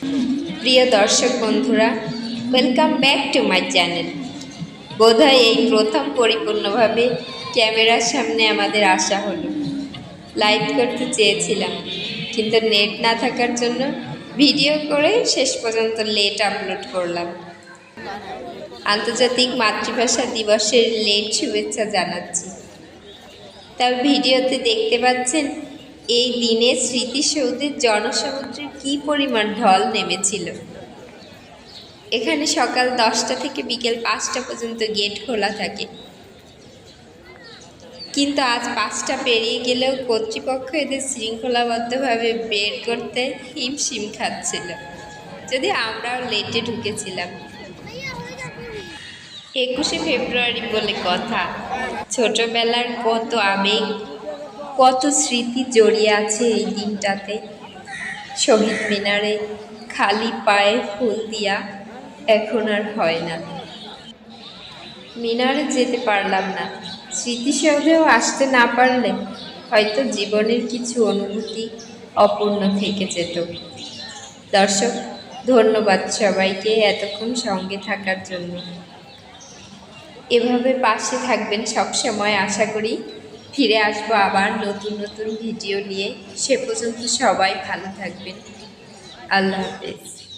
প্রিয় দর্শক বন্ধুরা welcome back to my channel বোধহয় এই প্রথম পরিপূর্ণভাবে ক্যামেরার সামনে আমাদের আসা হলো। লাইভ করতে চেয়েছিলাম, কিন্তু নেট না থাকার জন্য ভিডিও করে শেষ পর্যন্ত লেট আপলোড করলাম। আন্তর্জাতিক মাতৃভাষা দিবসের লেট শুভেচ্ছা জানাচ্ছি। তবে ভিডিওতে দেখতে পাচ্ছেন এই দিনে স্মৃতিসৌধের জনসমুদ্রের কী পরিমাণ ঢল নেমেছিল? এখানে সকাল দশটা থেকে বিকেল পাঁচটা পর্যন্ত গেট খোলা থাকে। কিন্তু আজ পাঁচটা পেরিয়ে গেলেও কর্তৃপক্ষ এদের শৃঙ্খলাবদ্ধভাবে বের করতে হিমশিম খাচ্ছিল। যদি আমরাও লেটে ঢুকেছিলাম। একুশে ফেব্রুয়ারি বলে কথা। ছোটবেলার কত আবেগ কত স্মৃতি জড়িয়ে আছে এই দিনটাতে? শহীদ মিনারে খালি পায়ে ফুল দিয়া এখন আর হয় না। মিনারে যেতে পারলাম না। স্মৃতিসৌধেও আসতে না পারলে হয়তো জীবনের কিছু অনুভূতি অপূর্ণ থেকে যেত। দর্শক, ধন্যবাদ সবাইকে এতক্ষণ সঙ্গে থাকার জন্য। এভাবে পাশে থাকবেন সবসময়, আশা করি। ফিরে আসব আবার নতুন নতুন ভিডিও নিয়ে। সে পর্যন্ত সবাই ভালো থাকবেন। আল্লাহ হাফেজ।